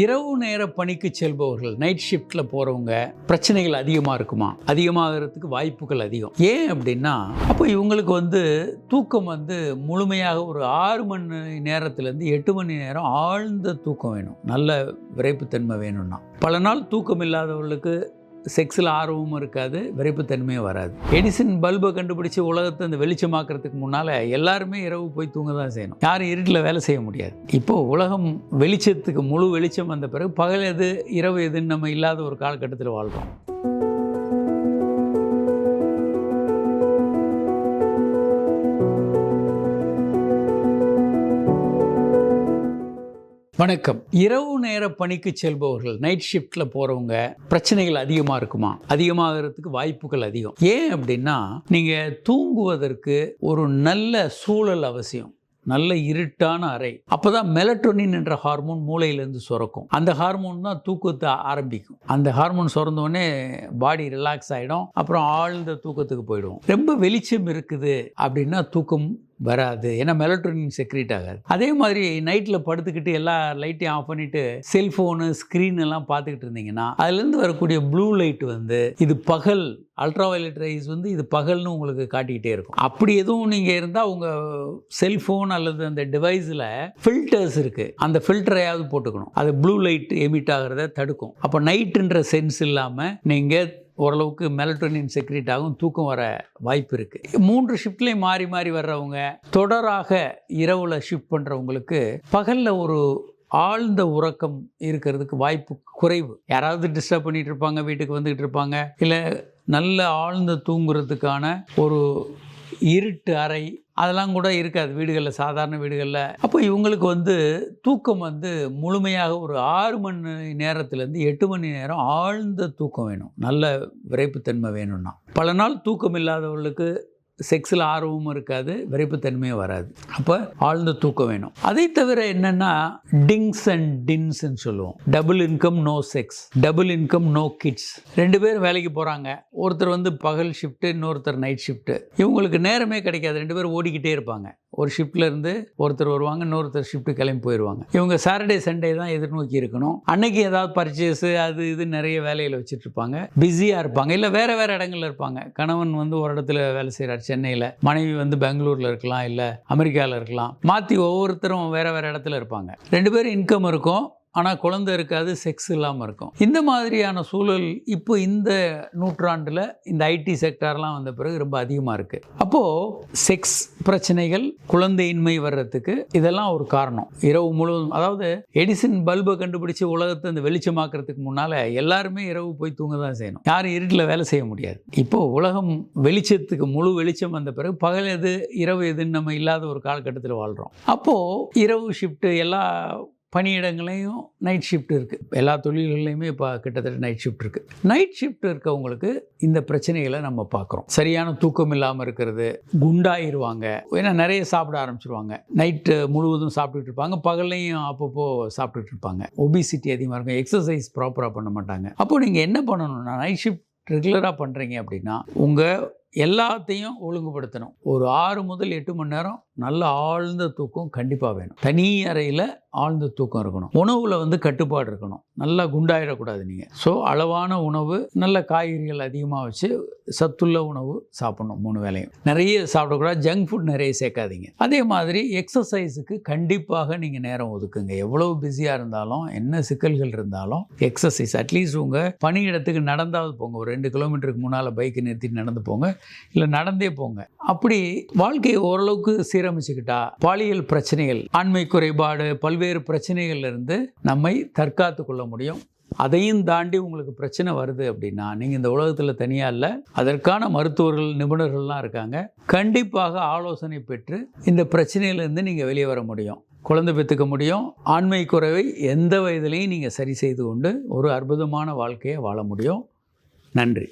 இரவு நேர பணிக்கு செல்பவர்கள் நைட் ஷிஃப்டில் போறவங்க பிரச்சனைகள் அதிகமாக இருக்குமா? அதிகமாகிறதுக்கு வாய்ப்புகள் அதிகம். ஏன் அப்படின்னா அப்போ இவங்களுக்கு வந்து தூக்கம் வந்து முழுமையாக ஒரு ஆறு மணி நேரத்துலேருந்து எட்டு மணி நேரம் ஆழ்ந்த தூக்கம் வேணும். நல்ல விரைப்புத்தன்மை வேணும்னா. பல நாள் தூக்கம் இல்லாதவர்களுக்கு செக்ஸில் ஆர்வமும் இருக்காது விரைப்புத்தன்மையும் வராது. எடிசன் பல்பை கண்டுபிடிச்சி உலகத்தை அந்த வெளிச்சமாக்குறதுக்கு முன்னால் எல்லாருமே இரவு போய் தூங்க தான் செய்யணும். யாரும் இருட்டில் வேலை செய்ய முடியாது. இப்போது உலகம் வெளிச்சத்துக்கு முழு வெளிச்சம் வந்த பிறகு பகல் எது இரவு எதுன்னு நம்ம இல்லாத ஒரு காலகட்டத்தில் வாழ்கிறோம் வணக்கம். இரவு நேர பணிக்கு செல்பவர்கள் நைட் ஷிஃப்டில் போகிறவங்க பிரச்சனைகள் அதிகமாக இருக்குமா? அதிகமாகிறதுக்கு வாய்ப்புகள் அதிகம். ஏன் அப்படின்னா நீங்கள் தூங்குவதற்கு ஒரு நல்ல சூழல் அவசியம். நல்ல இருட்டான அறை. அப்போதான் மெலட்டோனின் என்ற ஹார்மோன் மூளையிலேருந்து சுரக்கும். அந்த ஹார்மோன் தான் தூக்கத்தை ஆரம்பிக்கும். அந்த ஹார்மோன் சுரந்தவொடனே பாடி ரிலாக்ஸ் ஆகிடும் அப்புறம் ஆழ்ந்த தூக்கத்துக்கு போயிடுவோம் ரொம்ப வெளிச்சம் இருக்குது அப்படின்னா தூக்கம் வராது. ஏன்னா மெலட்ரோனின் செக்ரீட் ஆகாது. அதே மாதிரி நைட்டில் படுத்துக்கிட்டு எல்லா லைட்டையும் ஆஃப் பண்ணிட்டு செல்ஃபோனு ஸ்க்ரீன் எல்லாம் பார்த்துக்கிட்டு இருந்தீங்கன்னா அதுலேருந்து வரக்கூடிய ப்ளூ லைட் வந்து இது பகல் அல்ட்ரா வயலட் ரைஸ் வந்து இது பகல்னு உங்களுக்கு காட்டிக்கிட்டே இருக்கும். அப்படி எதுவும் நீங்கள் இருந்தால் உங்கள் செல்ஃபோன் அல்லது அந்த டிவைஸில் ஃபில்டர்ஸ் இருக்குது அந்த ஃபில்டரையாவது போட்டுக்கணும். அது ப்ளூ லைட் எமிட் ஆகிறத தடுக்கும். அப்போ நைட்டுன்ற சென்ஸ் இல்லாமல் நீங்கள் ஓரளவுக்கு மெலட்டோனின் செக்ரேட் ஆகும் தூக்கம் வர வாய்ப்பு இருக்குது மூன்று ஷிஃப்ட்லேயும் மாறி மாறி வர்றவங்க தொடராக இரவில் ஷிஃப்ட் பண்ணுறவங்களுக்கு பகலில் ஒரு ஆழ்ந்த உறக்கம் இருக்கிறதுக்கு வாய்ப்பு குறைவு. யாராவது டிஸ்டர்ப் பண்ணிட்டு இருப்பாங்க வீட்டுக்கு வந்துக்கிட்டு இருப்பாங்க இல்லை நல்ல ஆழ்ந்த தூங்குறதுக்கான ஒரு இருட்டு அறை அதெல்லாம் கூட இருக்காது வீடுகளில் சாதாரண வீடுகளில். அப்போ இவங்களுக்கு வந்து தூக்கம் வந்து முழுமையாக ஒரு ஆறு மணி நேரத்துலேருந்து எட்டு மணி நேரம் ஆழ்ந்த தூக்கம் வேணும். நல்ல விரைப்புத்தன்மை வேணும்னா. பல நாள் தூக்கம் இல்லாதவர்களுக்கு செக்ஸில் ஆர்வமும் இருக்காது விரைப்புத்தன்மையும் வராது. அப்போ ஆழ்ந்த தூக்கம் வேணும். அதை தவிர என்னென்னா டிங்ஸ் அண்ட் டின்ஸ்ன்னு சொல்லுவோம். Double income no sex double income no kids ரெண்டு பேரும் வேலைக்கு போகிறாங்க ஒருத்தர் வந்து பகல் ஷிஃப்ட்டு இன்னொருத்தர் நைட் ஷிஃப்ட்டு இவங்களுக்கு நேரமே கிடைக்காது. ரெண்டு பேரும் ஓடிக்கிட்டே இருப்பாங்க. ஒரு ஷிஃப்ட்லேருந்து ஒருத்தர் வருவாங்க இன்னொருத்தர் ஷிஃப்ட்டு கிளம்பி போயிடுவாங்க இவங்க சாட்டர்டே சண்டே தான் எதிர்நோக்கி இருக்கணும். அன்னைக்கு ஏதாவது பர்ச்சேஸு அது இது நிறைய வேலையில் வச்சுட்டு இருப்பாங்க. பிஸியாக இருப்பாங்க. இல்லை வேறு வேறு இடங்கள்ல இருப்பாங்க. கணவன் வந்து ஒரு இடத்துல வேலை செய்கிறார் சென்னையில். மனைவி வந்து பெங்களூரில் இருக்கலாம் இல்லை அமெரிக்காவில் இருக்கலாம். மாற்றி ஒவ்வொருத்தரும் வேறு வேறு இடத்துல இருப்பாங்க. ரெண்டு பேரும் இன்கம் இருக்கும். ஆனால் குழந்தை இருக்காது செக்ஸ் இல்லாமல் இருக்கும். இந்த மாதிரியான சூழல் இப்போ இந்த நூற்றாண்டில் இந்த ஐடி செக்டார்லாம் வந்த பிறகு ரொம்ப அதிகமாக இருக்குது அப்போது செக்ஸ் பிரச்சனைகள் குழந்தையின்மை வர்றதுக்கு இதெல்லாம் ஒரு காரணம். இரவு முழுவதும் அதாவது எடிசன் பல்பை கண்டுபிடிச்சி உலகத்தை இந்த வெளிச்சமாக்குறதுக்கு முன்னால் எல்லாருமே இரவு போய் தூங்க தான் செய்யணும். யாரும் இருட்டில் வேலை செய்ய முடியாது. இப்போது உலகம் வெளிச்சத்துக்கு முழு வெளிச்சம் வந்த பிறகு பகல் எது இரவு எதுன்னு நம்ம இல்லாத ஒரு காலகட்டத்தில் வாழ்கிறோம் அப்போது இரவு ஷிஃப்ட்டு எல்லா பணியிடங்களையும் நைட் ஷிஃப்ட் இருக்குது எல்லா தொழில்கள்லையுமே இப்போ கிட்டத்தட்ட நைட் ஷிஃப்ட் இருக்குது நைட் ஷிஃப்ட் இருக்கவங்களுக்கு இந்த பிரச்சனைகளை நம்ம பார்க்குறோம். சரியான தூக்கம் இல்லாமல் இருக்கிறது குண்டாயிருவாங்க. ஏன்னா நிறைய சாப்பிட ஆரம்பிச்சிருவாங்க. நைட்டு முழுவதும் சாப்பிட்டுட்டு இருப்பாங்க. பகல்லையும் அப்பப்போ சாப்பிட்டுட்டு இருப்பாங்க. ஒபிசிட்டி அதிகமாக இருக்கும். எக்ஸசைஸ் ப்ராப்பராக பண்ண மாட்டாங்க. அப்போ நீங்கள் என்ன பண்ணணும்னா நைட் ஷிஃப்ட் ரெகுலராக பண்ணுறீங்க அப்படின்னா உங்கள் எல்லாத்தையும் ஒழுங்குபடுத்தணும். ஒரு ஆறு முதல் எட்டு மணி நேரம் நல்ல ஆழ்ந்த தூக்கம் கண்டிப்பாக வேணும். தனி அறையில் ஆழ்ந்த தூக்கம் இருக்கணும். உணவில் வந்து கட்டுப்பாடு இருக்கணும். நல்லா குண்டாயிடக்கூடாது நீங்கள் ஸோ அளவான உணவு நல்ல காய்கறிகள் அதிகமாக வச்சு சத்துள்ள உணவு சாப்பிடணும் மூணு வேளையும். நிறைய சாப்பிடக்கூடாது ஜங்க் ஃபுட் நிறைய சேர்க்காதீங்க. அதே மாதிரி எக்ஸசைஸுக்கு கண்டிப்பாக நீங்கள் நேரம் ஒதுக்குங்க. எவ்வளவு பிஸியாக இருந்தாலும் என்ன சிக்கல்கள் இருந்தாலும் எக்ஸசைஸ் அட்லீஸ்ட் உங்கள் பணியிடத்துக்கு நடந்தாவது போங்க. ஒரு ரெண்டு கிலோமீட்டருக்கு முன்னால் பைக்கை நிறுத்திட்டு நடந்து போங்க. இல்லை நடந்தே போங்க. அப்படி வாழ்க்கையை ஓரளவுக்கு சீரமைச்சுக்கிட்டா பாலியல் பிரச்சனைகள் ஆண்மை குறைபாடு பல்வேறு பிரச்சனைகள்லேருந்து நம்மை தற்காத்து கொள்ள முடியும். அதையும் தாண்டி உங்களுக்கு பிரச்சனை வருது அப்படின்னா நீங்கள் இந்த உலகத்தில் தனியாக இல்லை அதற்கான மருத்துவர்கள் நிபுணர்கள்லாம் இருக்காங்க. கண்டிப்பாக ஆலோசனை பெற்று இந்த பிரச்சனையிலேருந்து நீங்கள் வெளியே வர முடியும். குழந்தை பெற்றுக்க முடியும். ஆண்மை குறைவை எந்த வயதிலையும் நீங்கள் சரி செய்து கொண்டு ஒரு அற்புதமான வாழ்க்கையை வாழ முடியும். நன்றி.